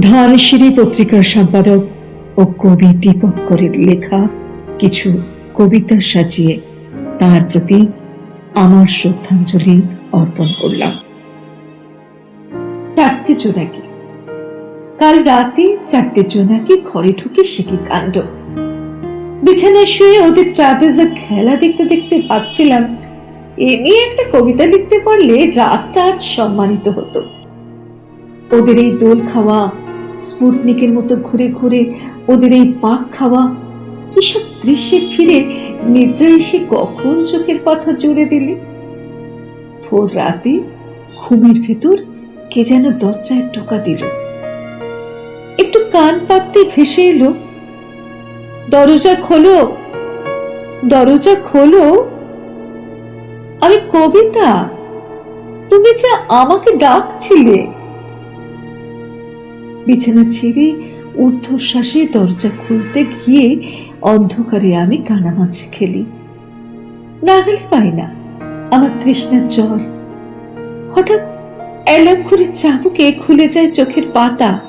ধানসিঁড়ি পত্রিকার সম্পাদক ও কবি দীপঙ্করের লেখা কিছু কবিতা সাজিয়ে তার প্রতি আমার শ্রদ্ধাঞ্জলি অর্পণ করলাম। চারটে জোনাকি। কাল রাতে চারটে জোনাকি ঘরে ঢুকে সে কি কাণ্ড? বিছানায় শুয়ে ওদের ট্রাভেলসের খেলা দেখতে দেখতে ভাবছিলাম, এ নিয়ে একটা কবিতা লিখতে পারলে রাতটা আজ সম্মানিত হতো। ওদের এই দোল খাওয়া স্পুটনিকের মতো ঘুরে ঘুরে ওদের এই পাক খাওয়া, এসব দৃশ্যে ফিরে নিদ্রা এসে কখন চোখের পাথর জুড়ে দিলে? ভোর রাতে ঘুমের ভেতর কে যেন দরজায় টোকা দিল। একটু কান পাততে ভেসে এলো, দরজা খোলো দরজা খোলো। আমি কবিতা, তুমি যা আমাকে ডাকছিলে বিছানা ছেড়ে ঊর্ধ্বশ্বাসে দরজা খুলতে গিয়ে অন্ধকারে আমি কানামাছি খেলি। নাগালে পাই না, আমার তৃষ্ণার জ্বর। হঠাৎ অ্যালার্ম করে চাবুকে খুলে যায় চোখের পাতা।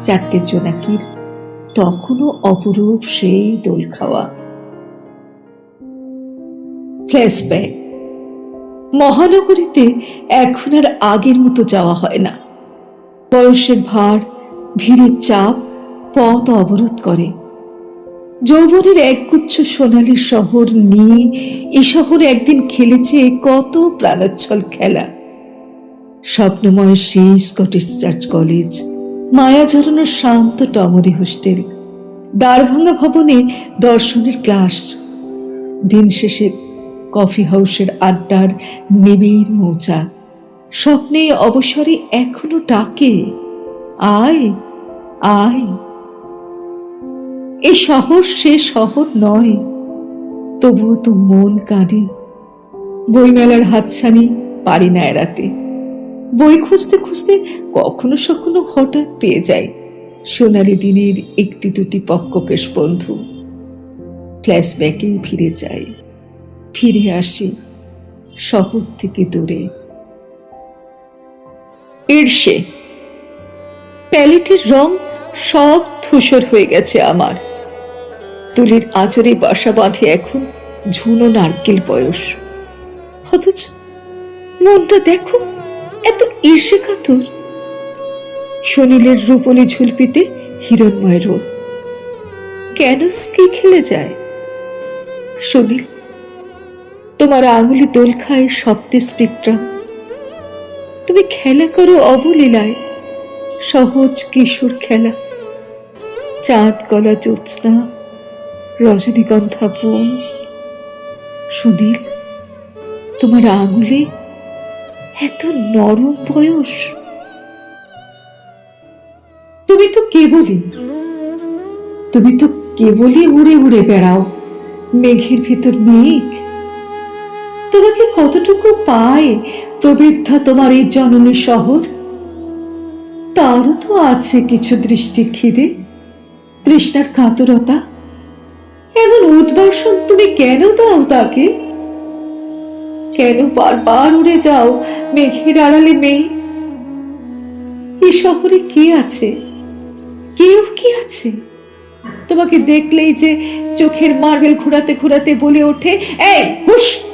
চারটে জোনাকির তখনও অপরূপ সেই দোল খাওয়া। ফ্ল্যাশব্যাক মহানগরীতে এখন আর আগের মতো যাওয়া হয় না। বয়সের ভার, ভিড়ের চাপ পথ অবরোধ করে। যৌবনের একগুচ্ছ সোনালি শহর নিয়ে এ শহরে একদিন খেলেছে কত প্রাণোচ্ছল খেলা। স্বপ্নময় সেই স্কটিশ চার্চ কলেজ, মায়া শান্ত টমরি হোস্টেল, দ্বারভাঙ্গা ভবনে দর্শনের ক্লাস, দিন শেষে কফি হাউসের আড্ডার নিবিড় মৌচা স্বপ্নে অবসরে এখনও ডাকে, আয় আয়। এ শহর সে শহর নয়, তবুও তো মন কাঁদে। বইমেলার হাতছানি পারি না এড়াতে। বই খুঁজতে খুঁজতে কখনো সখনো হঠাৎ পেয়ে যাই সোনালি দিনের একটি দুটি পক্ককেশ বন্ধু। ফ্ল্যাশব্যাকেই ফিরে যাই, ফিরে আসি শহর থেকে দূরে। ঈর্ষে। প্যালেটের রং সব ধূসর হয়ে গেছে আমার। তুলির আচরে বাসা বাঁধে এখন ঝুনো নারকেল বয়স। অথচ মনটা দেখো, এত ঈর্ষে কাতর সুনীলের রূপলি ঝুলপিতে হিরণময় রোদ। কেন স্কি খেলে যায়? সুনীল, তোমার আঙুলি দোল খায় শব্দে স্পেকট্রাম। তুমি খেলা করো অবলীলায়। সহজ কিশোর খেলা। চাঁদ, গলা, জ্যোৎস্না, রজনীগন্ধা, বন। সুনীল, তোমার আঙুলে এত নরম বয়স। তুমি তো কেবলই, তুমি তো কেবলই উড়ে উড়ে বেড়াও, মেঘের ভিতর মেঘ। তোমাকে কতটুকু পায় প্রবৃদ্ধা তোমার এই জননী শহর? তারও তো আছে কিছু দৃষ্টি খিদে, তৃষ্ণার কাতরতা। এমন উদ্বাসন তুমি কেন দাও তাকে? কেন বারবার উড়ে যাও মেঘের আড়ালে মেয়ে? এই শহরে কে আছে? কেউ কি আছে? তোমাকে দেখলেই যে চোখের মার্বেল ঘোরাতে ঘোরাতে বলে ওঠে, এই, হুশ!